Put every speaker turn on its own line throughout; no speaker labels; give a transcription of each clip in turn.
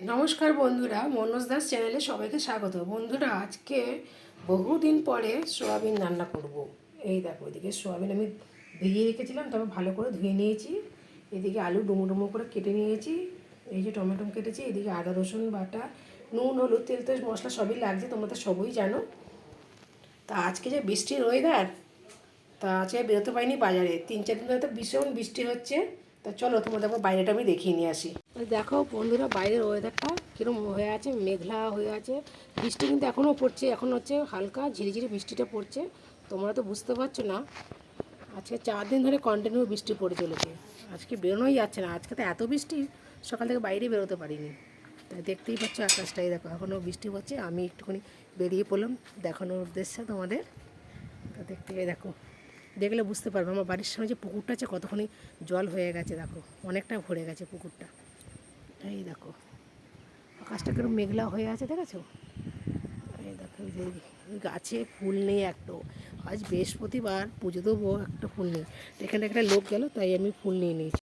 নমস্কার বন্ধুরা, মনোজ দাস চ্যানেলে সবাইকে স্বাগত। বন্ধুরা, আজকে বহুদিন পরে সোয়াবিন রান্না করব। এই দেখো, এদিকে সোয়াবিন আমি ভিজিয়ে রেখেছিলাম তবে ভালো করে ধুয়ে নিয়েছি। এদিকে আলু ডুমো ডুমো করে কেটে নিয়েছি, এই যে টমেটো কেটেছি, এদিকে আদা, রসুন, বাটা, নুন, হলুদ, তেল তেল মশলা সবই লাগছে, তোমরা তো সবই জানো। তা আজকে যে বৃষ্টির ওয়েদার তা আজকে বেরোতে পারিনি বাজারে। তিন চার দিন ধরে তো ভীষণ বৃষ্টি হচ্ছে। তা চলো তোমাদের একবার বাইরেটা আমি দেখিয়ে নিয়ে আসি। দেখো বন্ধুরা, বাইরের ওয়েদারটা কীরকম হয়ে আছে, মেঘলা হয়ে আছে। বৃষ্টি কিন্তু এখনও পড়ছে, এখন হচ্ছে হালকা ঝিরিঝিরি বৃষ্টিটা পড়ছে। তোমরা তো বুঝতে পারছ না, আজকে চার দিন ধরে কন্টিনিউ বৃষ্টি পড়ে চলেছে। আজকে বেরোনোই যাচ্ছে না, আজকে তো এত বৃষ্টি, সকাল থেকে বাইরে বেরোতে পারিনি। তাই দেখতেই পাচ্ছ আকাশটাই, দেখো এখনও বৃষ্টি পড়ছে। আমি একটুখানি বেরিয়ে পড়লাম দেখানোর উদ্দেশ্যে তোমাদের। দেখতে দেখো। দেখলে বুঝতে পারবে। আমার বাড়ির সামনে যে পুকুরটা আছে, কতখানি জল হয়ে গেছে, দেখো। অনেকটা ভরে গেছে পুকুরটা। এই দেখো। আকাশটা কীরকম মেঘলা হয়ে আছে, দেখেছ? এই দেখো গাছে ফুল নেই একটো। আজ বৃহস্পতিবার, পুজো দেবো, একটা ফুল নেই। এখানে একটা লোক গেল, তাই আমি ফুল নিয়ে নিয়েছি।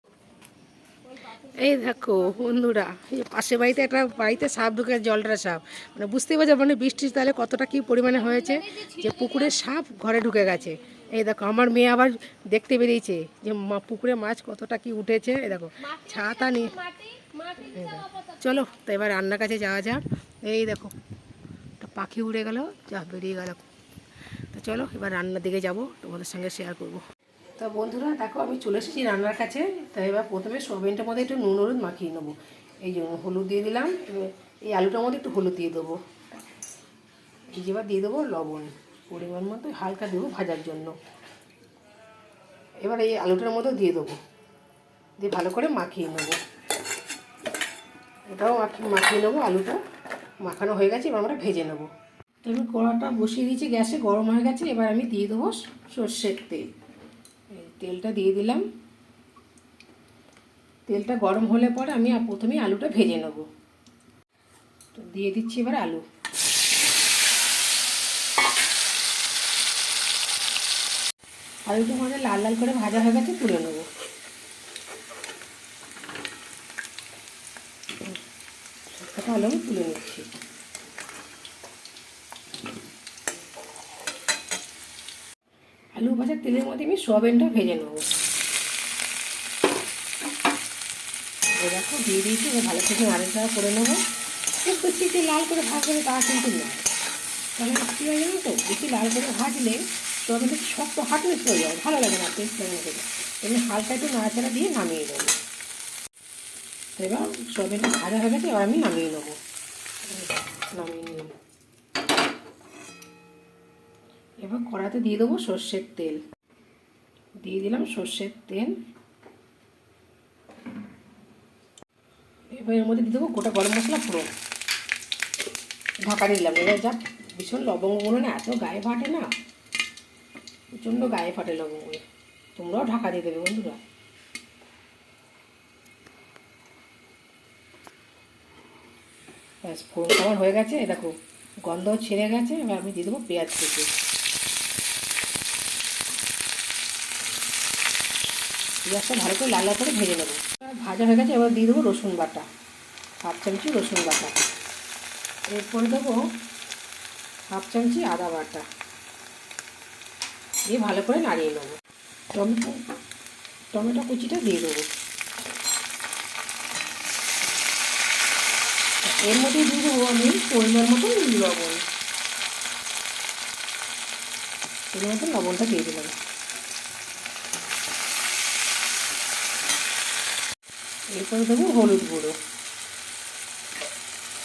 এই দেখো, বন্ধুরা, এই পাশে বাড়িতে একটা, বাড়িতে সাপ ঢুকে জলটা সাপ। মানে বুঝতেই পারছ মানে বৃষ্টির তাহলে কতটা কি পরিমাণে হয়েছে যে পুকুরের সাপ ঘরে ঢুকে গেছে। এই দেখো আমার মেয়ে আবার দেখতে বেরিয়েছে যে মা- পুকুরে মাছ কতটা কি উঠেছে। এই দেখো ছাতা নিয়ে। চলো তো এবার রান্নার কাছে যাওয়া যাক। এই দেখো একটা পাখি উড়ে গেল যা বেরিয়ে গেল। তো চলো এবার রান্নার দিকে যাব তোমাদের সঙ্গে শেয়ার করব। তা বন্ধুরা দেখো আমি চলে এসেছি রান্নার কাছে। তো এবার প্রথমে সোয়াবিনটার মধ্যে একটু নুন হলুদ মাখিয়ে নেব। এই জন্য হলুদ দিয়ে দিলাম। এই আলুটার মধ্যে একটু হলুদ দিয়ে দেবো। এই যে এবার দিয়ে দেবো লবণ। পরিমাণ মতো হালকা দেবো ভাজার জন্য। এবার এই আলুটার মতো দিয়ে দেবো। দিয়ে ভালো করে মাখিয়ে নেব। এটাও মাখি- মাখিয়ে নেব, আলুটা মাখানো হয়ে গেছে, এবার আমরা ভেজে নেব। আমি কড়াটা বসিয়ে দিয়েছি, গ্যাসে গরম হয়ে গেছে, এবার আমি দিয়ে দেবো সর্ষের তেল। তেলটা দিয়ে দিলাম। তেলটা গরম হলে পরে আমি প্রথমেই আলুটা ভেজে নেব। তো দিয়ে দিচ্ছি এবার আলু। আলুটা মানে লাল লাল করে ভাজা হয়ে গেছে, তুলে নেব। আলু আমি তুলে নিচ্ছি। আলু ভাজার তেলের মধ্যে আমি সোয়াবিনটা ভেজে নেব। দেখো, দিয়ে দিয়েছি ভালো করে নাড়াচাড়া করে নেব। বেশি যে লাল করে ভাজবে তা কিন্তু নয়। তাহলে কী হয় জানো তো, বেশি লাল করে ভাজলে সোয়াবিন একটু শক্ত হাটলেস হয়ে যায় ভালো লাগে না টেস্ট লাগে না এমনি হালকা একটু নাড়াচাড়া দিয়ে নামিয়ে দেবো এবার সোয়াবিনটা ভাজা হয়ে গেছে, এবার আমি নামিয়ে নেব। নামিয়ে নিলাম এবার কড়াতে দিয়ে দেবো সর্ষের তেল। দিয়ে দিলাম সর্ষের তেল। এবার এর মধ্যে দিয়ে দেবো গোটা গরম মশলা পুরো। ঢাকা দিলাম, এবার যা ভীষণ লবঙ্গ লবঙ্গগুলো না, এত গায়ে ফাটে না। প্রচণ্ড গায়ে ফাটে লবঙ্গগুলো তোমরাও ঢাকা দিয়ে দেবে বন্ধুরা। ব্যাস আমার হয়ে গেছে। দেখো গন্ধ ছেড়ে গেছে। এবার আমি দিয়ে দেবো পেঁয়াজ কুচি। পেঁয়াজটা ভালো করে লাল লাল করে ভেজে নেব। ভাজা হয়ে গেছে, এবার দিয়ে দেবো রসুন বাটা। হাফ চামচি রসুন বাটা। এরপরে দেবো হাফ চামচি আদা বাটা। দিয়ে ভালো করে নাড়িয়ে নেব। টমেটো টমেটো কুচিটা দিয়ে দেবো। এর মধ্যে দিয়ে দেবো আমি পরিমাণ মতো লবণ। পরিমাণ মতো লবণটা দিয়ে দিলাম। এরপরে দেবো হলুদ গুঁড়ো।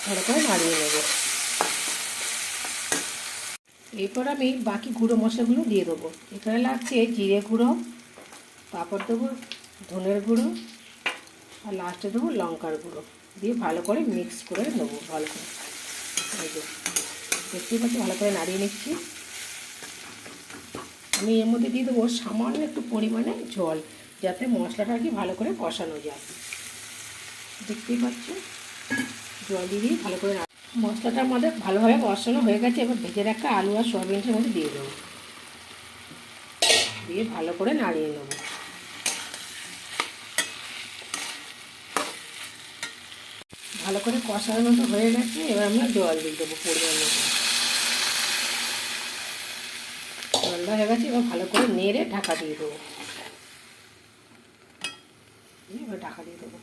ভালো করে নাড়িয়ে নেব। এরপর আমি বাকি গুঁড়ো মশলাগুলো দিয়ে দেবো। এখানে লাগছে জিরে গুঁড়ো তারপর দেবো, ধনের গুঁড়ো, আর লাস্টে দেবো লঙ্কার গুঁড়ো। দিয়ে ভালো করে মিক্স করে নেব, ভালো করে। দেখতেই পাচ্ছি ভালো করে নাড়িয়ে নিচ্ছি। আমি এর মধ্যে দিয়ে দেবো সামান্য একটু পরিমাণে জল, যাতে মশলাটা আর কি ভালো করে কষানো যায়। দেখতেই পাচ্ছ? জল দিয়ে ভালো করে মশলাটার মধ্যে ভালোভাবে কষানো হয়ে গেছে, এবার ভেজে রাখা আলু আর সয়াবিনটার মধ্যে দিয়ে দেবো। দিয়ে ভালো করে নাড়িয়ে নেব। ভালো করে কষানোর মতো হয়ে গেছে, এবার আমরা জল দিয়ে দেবো পরিমাণ মতো। জলটা হয়ে গেছে, এবার ভালো করে নেড়ে ঢাকা দিয়ে দেবো। এবার ঢাকা দিয়ে দেবো।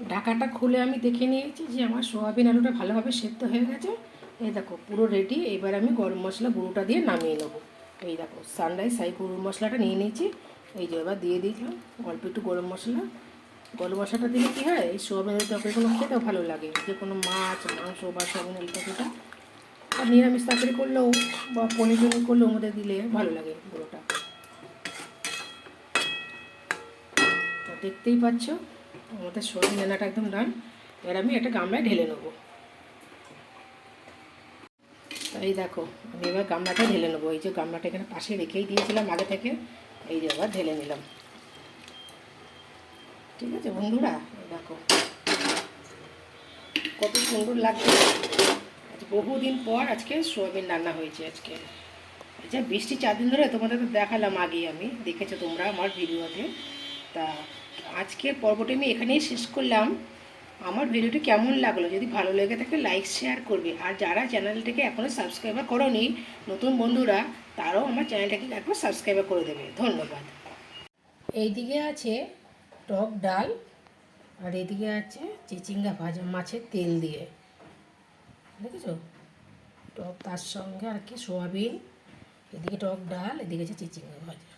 ঢাকাটা খুলে আমি দেখে নিয়েছি যে আমার সোয়াবিন আলুটা ভালোভাবে সেদ্ধ হয়ে গেছে। এই দেখো, পুরো রেডি এবার আমি গরম মশলা গুঁড়োটা দিয়ে নামিয়ে নেব। এই দেখো সানরাইজ সাই গরম মশলাটা নিয়ে নিয়েছি। এই যে এবার দিয়ে দিলাম, অল্প একটু গরম মশলা। গরম মশলাটা দিলে কী হয়, এই সোয়াবিনের তরকারি কোনো খেতেও ভালো লাগে। যে কোনো মাছ, মাংস বা সোয়াবিন আলু তরকারিটা আর নিরামিষ তরকারি করলেও বা পনির টনির করলেও মধ্যে দিলে ভালো লাগে গুঁড়োটা। দেখতেই পাচ্ছ আমাদের সবজি রান্নাটা একদম ডান। এবার আমি একটা গামলায় ঢেলে নেব। এই দেখো, আমি এবার গামলাটা ঢেলে নেব। এই যে গামলাটা এখানে পাশে রেখেই দিয়েছিলাম আগে থেকে, এই যে এবার ঢেলে নিলাম। ঠিক আছে বন্ধুরা দেখো। কত সুন্দর লাগছে। বহুদিন পর আজকে সোয়াবিন রান্না হয়েছে আজকে। আচ্ছা বৃষ্টি চার দিন ধরে তোমাদের তো দেখালাম আগেই আমি, দেখেছ তোমরা আমার ভিডিওতে। তা আজকের পর্বটি আমি এখানেই শেষ করলাম। আমার ভিডিওটি কেমন লাগল? যদি ভালো লেগে থাকে লাইক শেয়ার করবে। আর যারা চ্যানেলটাকে এখনও সাবস্ক্রাইবার করোনি, নতুন বন্ধুরা, তারাও আমার চ্যানেলটাকে একবার সাবস্ক্রাইবার করে দেবে। ধন্যবাদ। এইদিকে আছে টক ডাল, আর এদিকে আছে চিচিঙ্গা ভাজা মাছের তেল দিয়ে। দেখেছ? টক তার সঙ্গে আর কি সোয়াবিন, এদিকে টক ডাল, এদিকে আছে চিচিঙ্গা ভাজা।